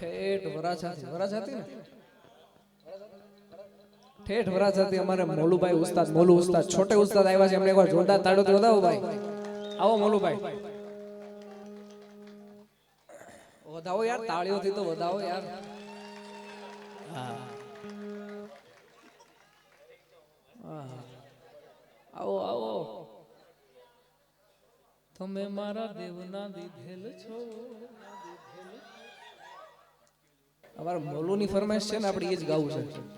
ઠેઠ વરાછાથી. વરાછાથી ને? ઠેઠ વરાછાથી અમારે મોલુભાઈ ઉસ્તાદ, મોલુ ઉસ્તાદ. છોટે ઉસ્તાદ આવ્યા છે. એમને એકવાર જોરદાર તાળીઓથી વધાવો ભાઈ. આવો મોલુભાઈ. વધાવો યાર, તાળીઓથી તો વધાવો યાર. આવો આવો. તમે મારા દેવના દીધેલ છો. અમારા મોલુની ફરમાઈશ છે ને આપણે એ જ ગાવું છે.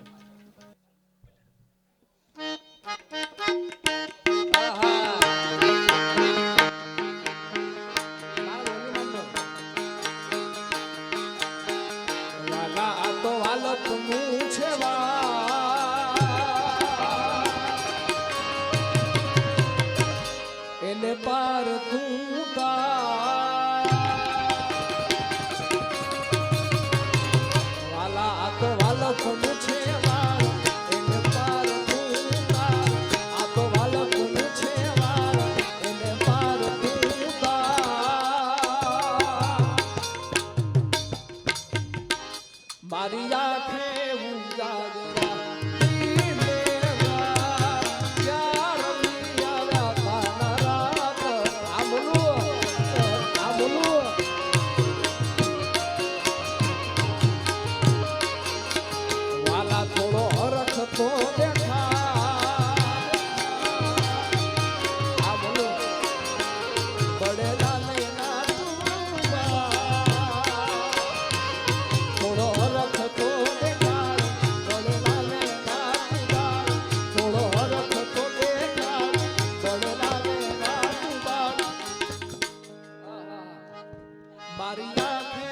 મારી આંખે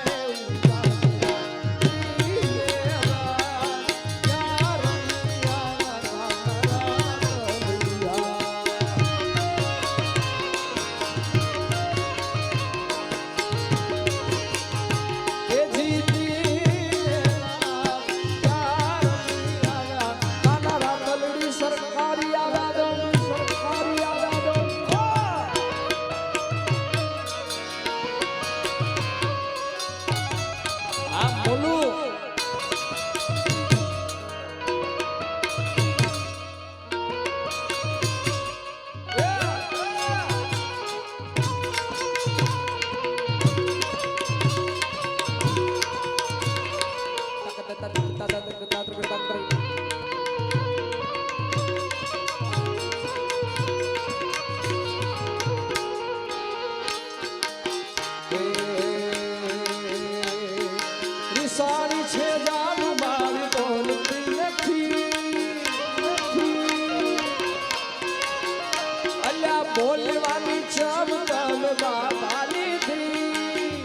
બોલવાની ચમ તમ બાબાની થી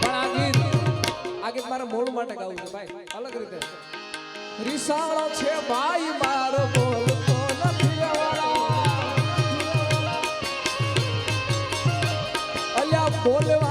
પણ આ ગીત આ ગીત મારે મોડું માટે ગાવું છે ભાઈ. અલગ રીતે. રિસાણો છે ભાઈ મારો બોલતો નથી અલ્યા બોલવાની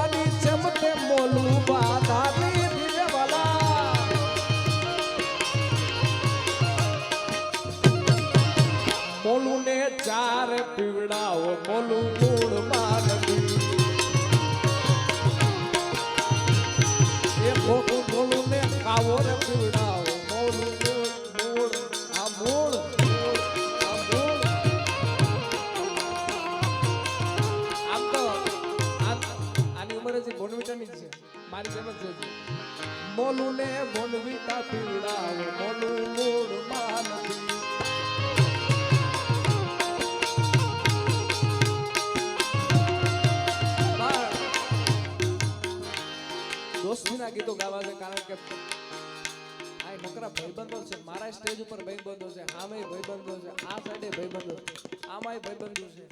બોલું ને બોલવી તા પીડાવ બોલું મૂળ માનવી દોસ્તીના ગીતો ગાવા છે કારણ કે આ નકરા ભાઈબંધો છે. મારા સ્ટેજ ઉપર ભાઈબંધો છે. હામે ભાઈબંધો છે. આ સાઈડે ભાઈબંધો છે. આમાં ભાઈબંધો છે.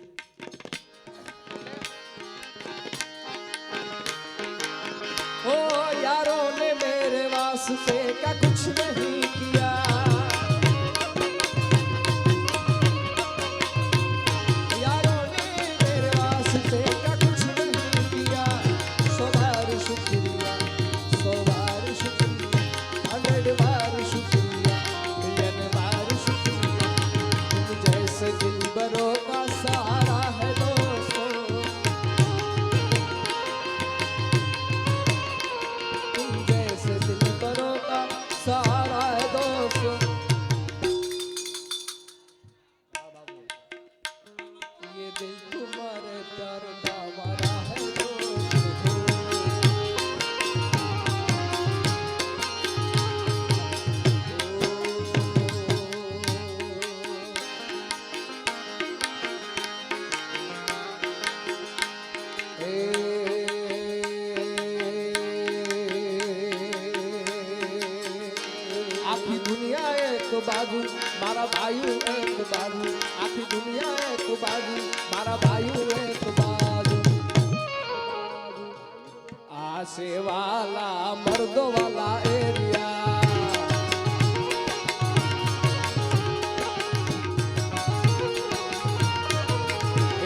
ઓ યારો ને मेरे वास्ते क्या कुछ नहीं મારા ભાઈઓ એક બાજુ, આખી દુનિયા એક બાજુ, મારા ભાઈ એક બાજુ. આ સેવાલા, મર્દોવાલા એરિયા.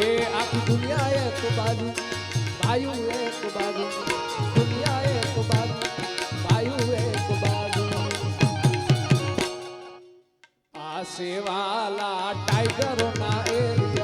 એ આખી દુનિયા એક બાજુ ભાઈઓ એક બાજુ. સેવાલા ટાઈગરોના એરિયા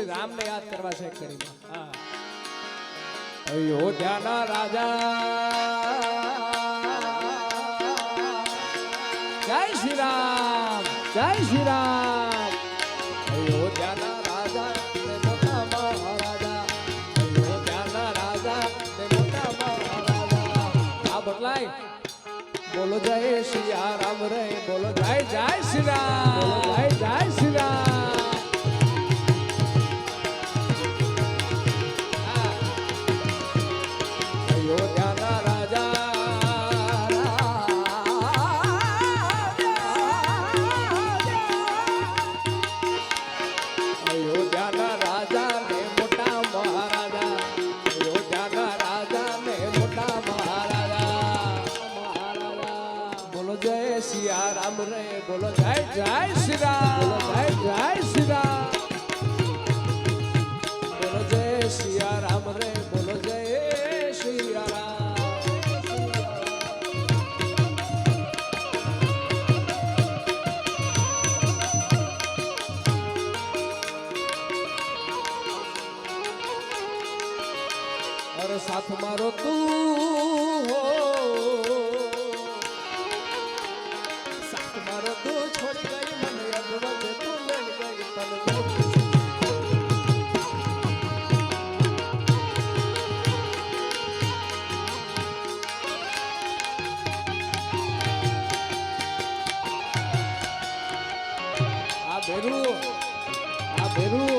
છે રામને યાદ કરવા છે ઘડીમાં. અયોધ્યાના રાજા. જય શ્રી રામ જય શ્રી રામ અયોધ્યાના રાજા મોટા મહારાજા. અયોધ્યાના રાજા મોટા મહારાજા. આ બદલાય. બોલો જય શ્રી રામ રે. બોલો જય જય શ્રી રામ જય જય બોલો, જય જય શ્રી રામ જય જય શ્રી રામ બોલો, જય સિયા રામ રે, બોલો, જય સિયા રામ અરે સાથ મારો તું હો. ભેરું. આ ભેરું.